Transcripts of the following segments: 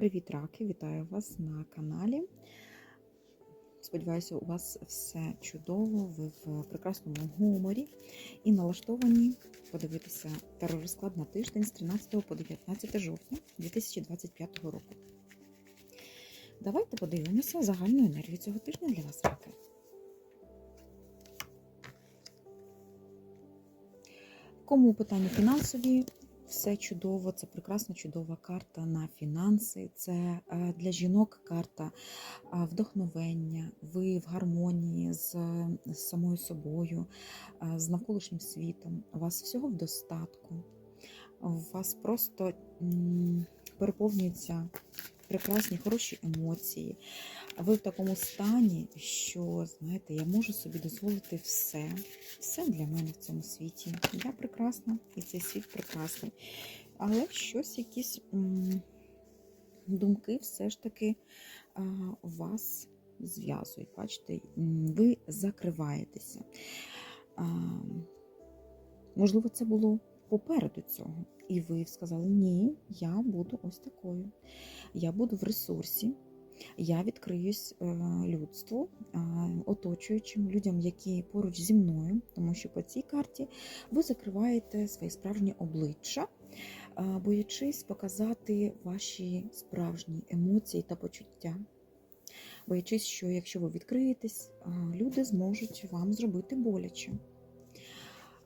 Привіт, раки! Вітаю вас на каналі. Сподіваюся, у вас все чудово, ви в прекрасному гуморі і налаштовані подивитися теророзклад на тиждень з 13 по 19 жовтня 2025 року. Давайте подивимося загальну енергію цього тижня для вас, раки. Кому питання фінансові? Все чудово, це прекрасна чудова карта на фінанси. Це е, для жінок карта е, вдохновення, ви в гармонії з, самою собою, е, з навколишнім світом. У вас всього в достатку. У вас просто м, переповнюються прекрасні, хороші емоції. Ви в такому стані, що, знаєте, я можу собі дозволити все. Все для мене в цьому світі. Я прекрасна, і цей світ прекрасний. Але щось, якісь думки все ж таки вас зв'язують. Бачите, ви закриваєтеся. Можливо, це було попереду цього. І ви сказали, ні, я буду ось такою. Я буду в ресурсі. Я відкриюсь е, людству, е, оточуючим людям, які поруч зі мною, тому що по цій карті ви закриваєте своє справжнє обличчя, е, боячись показати ваші справжні емоції та почуття. Боячись, що якщо ви відкриєтесь, люди зможуть вам зробити боляче.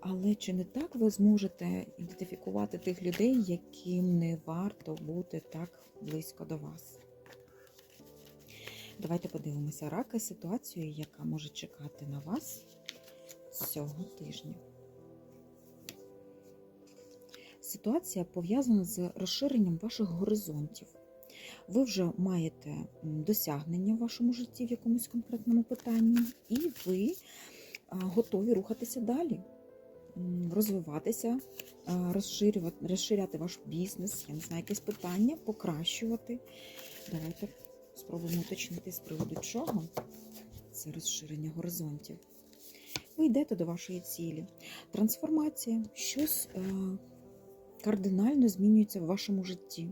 Але чи не так ви зможете ідентифікувати тих людей, яким не варто бути так близько до вас? Давайте подивимося раки ситуацію, яка може чекати на вас цього тижня. Ситуація пов'язана з розширенням ваших горизонтів. Ви вже маєте досягнення в вашому житті в якомусь конкретному питанні, і ви готові рухатися далі, розвиватися, розширювати, розширяти ваш бізнес, я не знаю, якесь питання, покращувати. Давайте Спробуємо уточнити з приводу чого це розширення горизонтів. Ви йдете до вашої цілі. Трансформація, щось е, кардинально змінюється в вашому житті.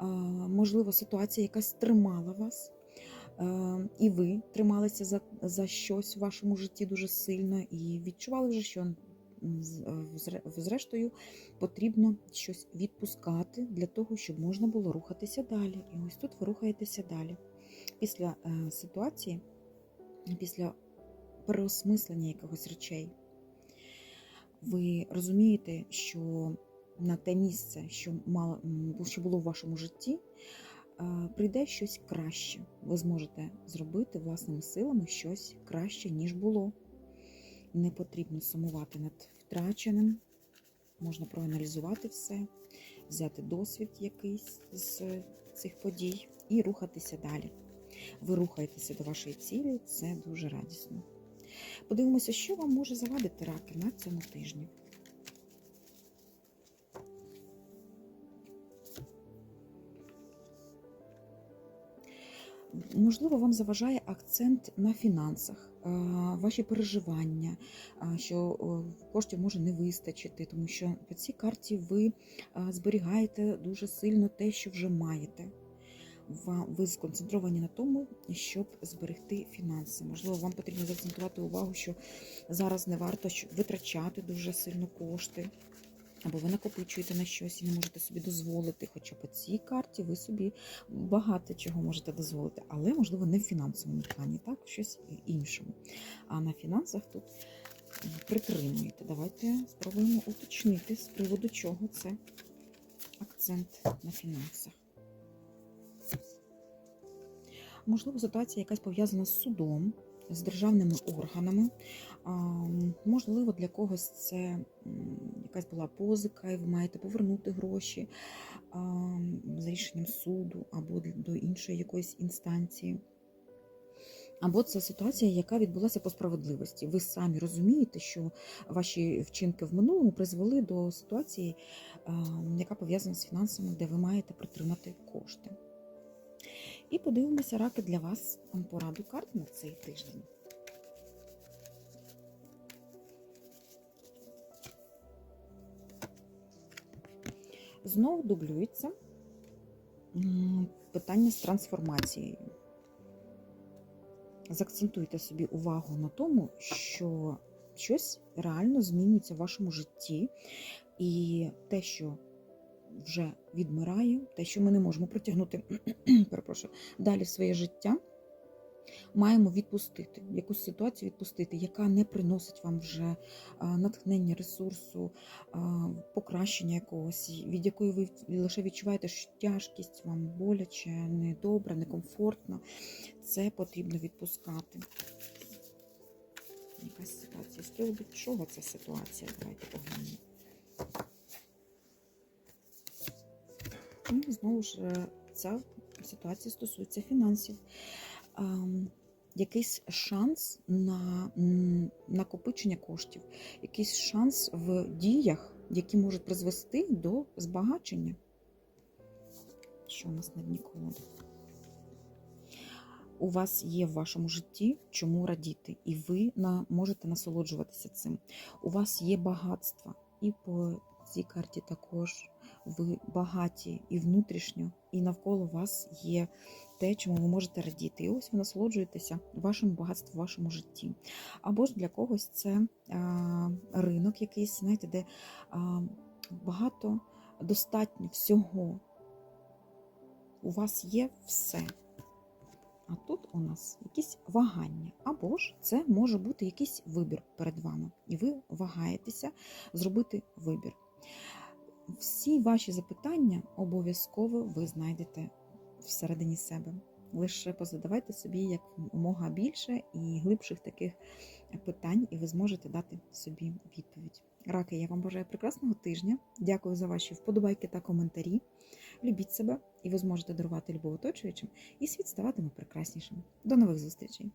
Е, можливо, ситуація якась тримала вас, е, і ви трималися за, за щось в вашому житті дуже сильно, і відчували вже, що зрештою потрібно щось відпускати для того, щоб можна було рухатися далі. І ось тут ви рухаєтеся далі. Після е, ситуації, після переосмислення якихось речей, ви розумієте, що на те місце, що мало, що було в вашому житті, е, прийде щось краще. Ви зможете зробити власними силами щось краще, ніж було. Не потрібно сумувати над втраченим, можна проаналізувати все, взяти досвід якийсь з цих подій і рухатися далі. Ви рухаєтеся до вашої цілі, це дуже радісно. Подивимося, що вам може завадити раки на цьому тижні. Можливо, вам заважає акцент на фінансах, ваші переживання, що коштів може не вистачити, тому що по цій карті ви зберігаєте дуже сильно те, що вже маєте. Ви сконцентровані на тому, щоб зберегти фінанси. Можливо, вам потрібно заакцентувати увагу, що зараз не варто витрачати дуже сильно кошти або ви накопичуєте на щось і не можете собі дозволити. Хоча по цій карті ви собі багато чого можете дозволити, але, можливо, не в фінансовому плані, так, щось іншому. А на фінансах тут притримуєте. Давайте спробуємо уточнити, з приводу чого це акцент на фінансах. Можливо, ситуація якась пов'язана з судом з державними органами. Можливо, для когось це якась була позика, і ви маєте повернути гроші за рішенням суду або до іншої якоїсь інстанції. Або це ситуація, яка відбулася по справедливості. Ви самі розумієте, що ваші вчинки в минулому призвели до ситуації, яка пов'язана з фінансами, де ви маєте притримати кошти. І подивимося раки для вас пораду карт на цей тиждень. Знову дублюється. питання з трансформацією. Закцентуйте собі увагу на тому, що щось реально змінюється в вашому житті, і те, що вже відмирає, те, що ми не можемо протягнути перепрошую, далі в своє життя, маємо відпустити якусь ситуацію відпустити, яка не приносить вам вже натхнення ресурсу, покращення якогось, від якої ви лише відчуваєте, що тяжкість вам боляче, недобре, некомфортно. Це потрібно відпускати. Якась ситуація. З приводу чого ця ситуація? Давайте поглянемо. І знову ж е, ця ситуація стосується фінансів. Якийсь шанс на накопичення коштів, якийсь шанс в діях, які можуть призвести до збагачення. Що у нас на дні колоди? У вас є в вашому житті чому радіти, і ви на, можете насолоджуватися цим. У вас є багатство, і по цій карті також ви багаті і внутрішньо, і навколо вас є те, чому ви можете радіти. І ось ви насолоджуєтеся вашим багатством вашому житті. Або ж для когось це а, ринок якийсь, знаєте, де а, багато достатньо всього. У вас є все. А тут у нас якісь вагання. Або ж це може бути якийсь вибір перед вами. І ви вагаєтеся зробити вибір. Всі ваші запитання обов'язково ви знайдете всередині себе. Лише позадавайте собі якомога більше і глибших таких питань, і ви зможете дати собі відповідь. Раки, я вам бажаю прекрасного тижня. Дякую за ваші вподобайки та коментарі. Любіть себе, і ви зможете дарувати любов оточуючим, і світ ставатиме прекраснішим. До нових зустрічей!